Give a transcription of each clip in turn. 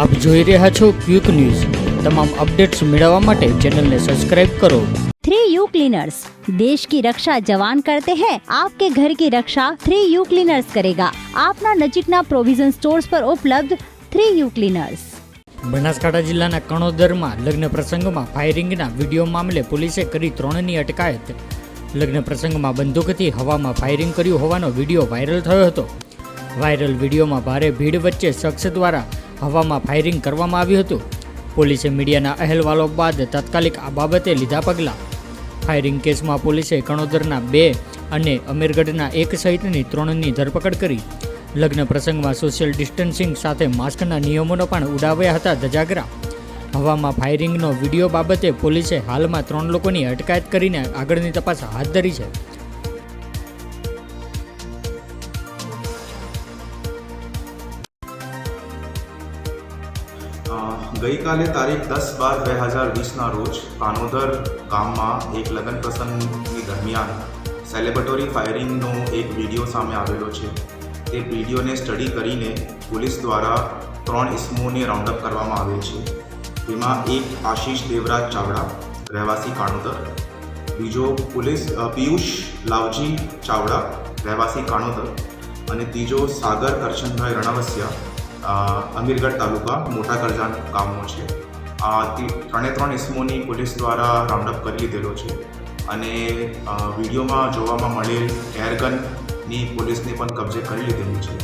આપ જોઈ રહ્યા છો ક્વિક ન્યૂઝ. તમામ અપડેટ્સ મેળવવા માટે ચેનલને સબસ્ક્રાઇબ કરો. थ्री यू क्लीनर्स देश की रक्षा जवान करते हैं आपके ઘર કી રક્ષા થ્રી યુ ક્લીનર્સ કરેગા. આપના નજીકના પ્રોવિઝન સ્ટોર્સ પર ઉપલબ્ધ થ્રી યુ ક્લીનર્સ. બનાસકાંઠા જિલ્લાના કણોદરમાં લગ્ન પ્રસંગમાં ફાયરિંગના વીડિયો મામલે પોલીસે કરી ત્રણની અટકાયત. લગ્ન પ્રસંગમાં બંદૂકથી હવામાં ફાયરિંગ કર્યું હોવાનો વીડિયો વાયરલ થયો હતો. વાયરલ વિડીયોમાં ભારે ભીડ વચ્ચે શખ્સ દ્વારા હવામાં ફાયરિંગ કરવામાં આવ્યું હતું. પોલીસે મીડિયાના અહેવાલો બાદ તાત્કાલિક આ બાબતે લીધા પગલાં. ફાયરિંગ કેસમાં પોલીસે કણોદરના બે અને અમીરગઢના એક સહિતની ત્રણની ધરપકડ કરી. લગ્ન પ્રસંગમાં સોશિયલ ડિસ્ટન્સિંગ સાથે માસ્કના નિયમોનો પણ ઉડાવ્યા હતા ધજાગરા. હવામાં ફાયરિંગનો વીડિયો બાબતે પોલીસે હાલમાં ત્રણ લોકોની અટકાયત કરીને આગળની તપાસ હાથ ધરી છે. ગઈકાલે તારીખ દસ બાર બે હજાર વીસના રોજ કાનોદર ગામમાં એક લગ્ન પ્રસંગની દરમિયાન સેલિબ્રેટરી ફાયરિંગનો એક વીડિયો સામે આવેલો છે. તે વિડીયોને સ્ટડી કરીને પોલીસ દ્વારા ત્રણ ઇસમોને રાઉન્ડઅપ કરવામાં આવેલ છે. તેમાં એક આશીષ દેવરાજ ચાવડા, રહેવાસી કાણોદર બીજો પોલીસ પિયુષ લાવજી ચાવડા, રહેવાસી કાણોદર અને ત્રીજો સાગર કરશનભાઈ રણાવસિયા અમીરગઢ તાલુકા મોટા કરજાન ગામનો છે. આ ત્રણે ત્રણ ઇસમોની પોલીસ દ્વારા રાઉન્ડઅપ કરી લીધેલો છે અને વિડીયોમાં જોવામાં મળેલ એરગનની પોલીસને પણ કબજે કરી લીધેલી છે.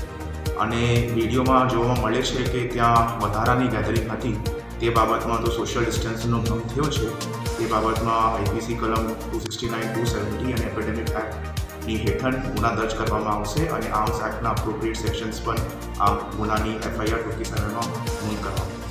અને વિડીયોમાં જોવામાં મળે છે કે ત્યાં વધારાની ગેધરિંગ હતી. તે બાબતમાં તો સોશિયલ ડિસ્ટન્સનો ભંગ થયો છે. તે બાબતમાં આઈપીસી કલમ two sixty nine two seventy અને એપેડેમિક એક્ટની હેઠળ ગુના દર્જ કરવામાં આવશે અને આર્મ્સ એક્ટના અપ્રોપ્રિએટ સેક્શન્સ પણ આ ગુનાની એફઆઈઆર ટૂંકી સમયમાં નોંધ કરવામાં